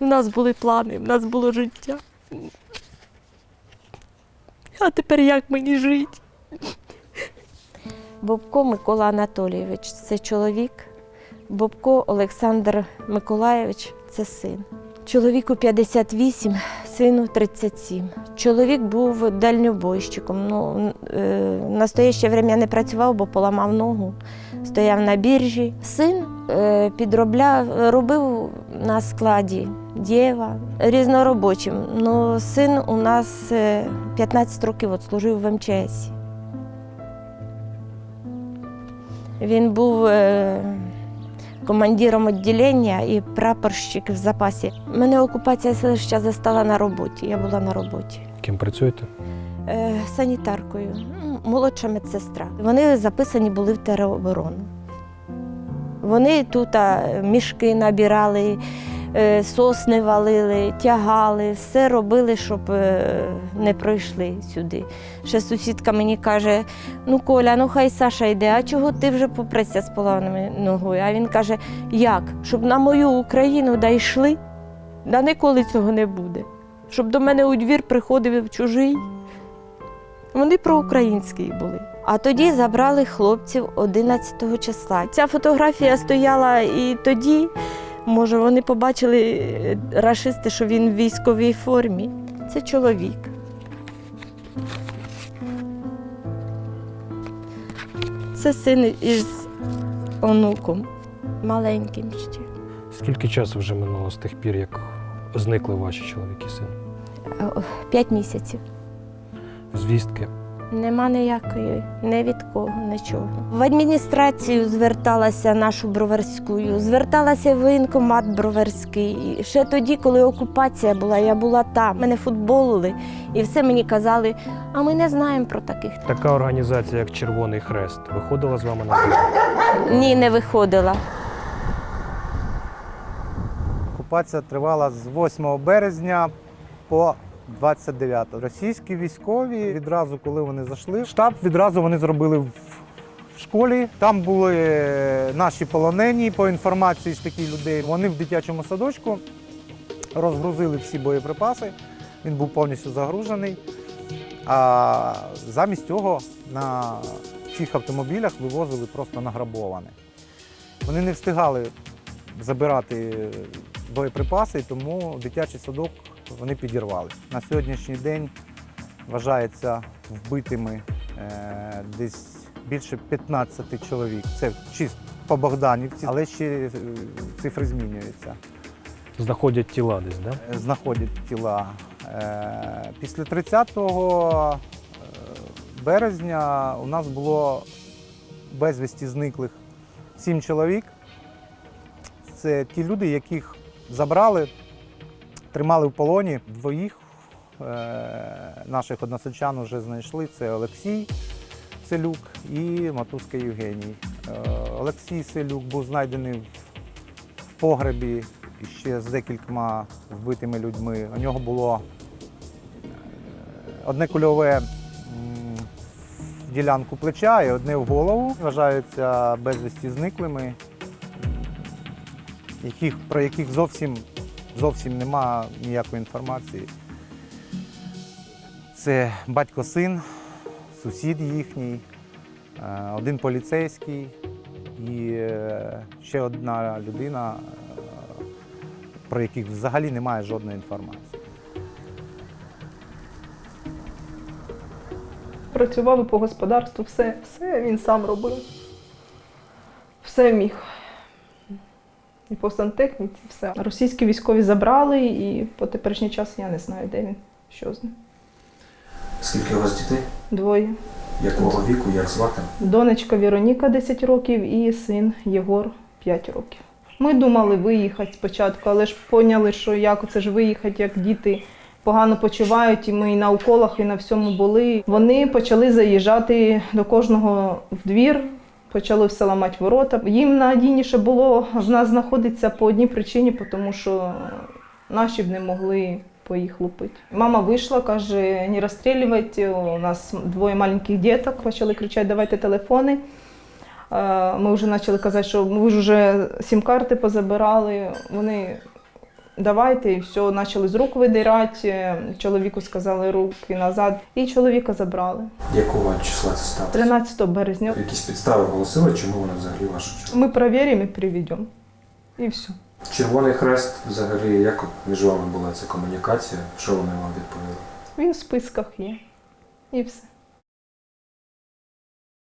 У нас були плани, в нас було життя. А тепер як мені жити? Бобко Микола Анатолійович це чоловік. Бобко Олександр Миколаєвич це син. Чоловіку 58, сину 37. Чоловік був дальньобойщиком. Ну, е, в настояще время не працював, бо поламав ногу, стояв на біржі. Син е, підробляв, робив на складі дєва різноробочим. Ну, син у нас е, 15 років от служив в МЧС. Він був е, командиром відділення і прапорщик в запасі. Мене окупація селища застала на роботі. Я була на роботі. Ким працюєте? Е, санітаркою, молодша медсестра. Вони записані були в тероборону. Вони тут мішки набирали, е, сосни валили, тягали, все робили, щоб е, не пройшли сюди. Ще сусідка мені каже: ну Коля, ну хай Саша йде, а чого ти вже попресся з поламаною ногою? А він каже, як? Щоб на мою Україну дійшли? Да ніколи цього не буде. Щоб до мене у двір приходив чужий. Вони проукраїнські були. А тоді забрали хлопців 11 числа. Ця фотографія стояла і тоді, може, вони побачили е, рашисти, що він в військовій формі. Це чоловік. Це син із онуком, маленьким ще. Скільки часу вже минуло з тих пір, як зникли ваші чоловік і син? Е, П'ять місяців. Звістки. Нема ніякої, не від кого, нічого. В адміністрацію зверталася нашу броварську, зверталася в воєнкомат броварський. І Ще тоді, коли окупація була, я була там. Мене футболили і все мені казали, а ми не знаємо про таких. Така організація, як Червоний Хрест, виходила з вами на? Ні, не виходила. Окупація тривала з 8 березня по 29. Російські військові відразу, коли вони зайшли, штаб відразу вони зробили в школі. Там були е, наші полонені по інформації з таких людей. Вони в дитячому садочку розгрузили всі боєприпаси. Він був повністю загружений. А замість цього на цих автомобілях вивозили просто награбоване. Вони не встигали забирати боєприпаси, тому дитячий садок вони підірвали. На сьогоднішній день вважається вбитими е, десь більше 15 чоловік. Це чисто по Богданівці, але ще е, цифри змінюються. Знаходять тіла десь, да? Е, Знаходять тіла. Е, Після 30 е, березня у нас було безвісті зниклих сім чоловік. Це ті люди, яких забрали, тримали в полоні. Двоїх е, наших односельчан вже знайшли. Це Олексій Селюк і Матуска Євгеній. Е, Олексій Селюк був знайдений в- в погребі ще з декількома вбитими людьми. У нього було е, одне кульове в ділянку плеча і одне в голову. Вважаються безвісті зниклими, яких, про яких зовсім, зовсім нема ніякої інформації. Це батько-син, сусід їхній, е, один поліцейський і е, ще одна людина, е, про яких взагалі немає жодної інформації. Працював по господарству, все, все він сам робив. Все міг. І по сантехніці, все. Російські військові забрали, і по теперішній час я не знаю, де він, що з ним. Скільки у вас дітей? Двоє. Якого віку, як звати? Донечка Вероніка 10 років і син Єгор 5 років. Ми думали виїхати спочатку, але ж поняли, що як це ж виїхати, як діти погано почувають, і ми і на уколах, і на всьому були. Вони почали заїжджати до кожного в двір, почали все ламати ворота. Їм надійніше було в нас знаходитися по одній причині, тому що наші б не могли по їх лупити. Мама вийшла, каже, не розстрілювайте, у нас двоє маленьких діток, почали кричати, давайте телефони. Е, Ми вже почали казати, що ми вже сім-карти позабирали. Вони давайте, і все, почали з рук видирати. Чоловіку сказали руки назад, і чоловіка забрали. Якого числа це сталося? 13 березня. Якісь підстави оголосили, чому вони взагалі вашу чоловіка? Ми перевіримо і приведемо. І все. Червоний хрест взагалі, як між вами була ця комунікація? Що вони вам відповіли? Він в списках є. І все.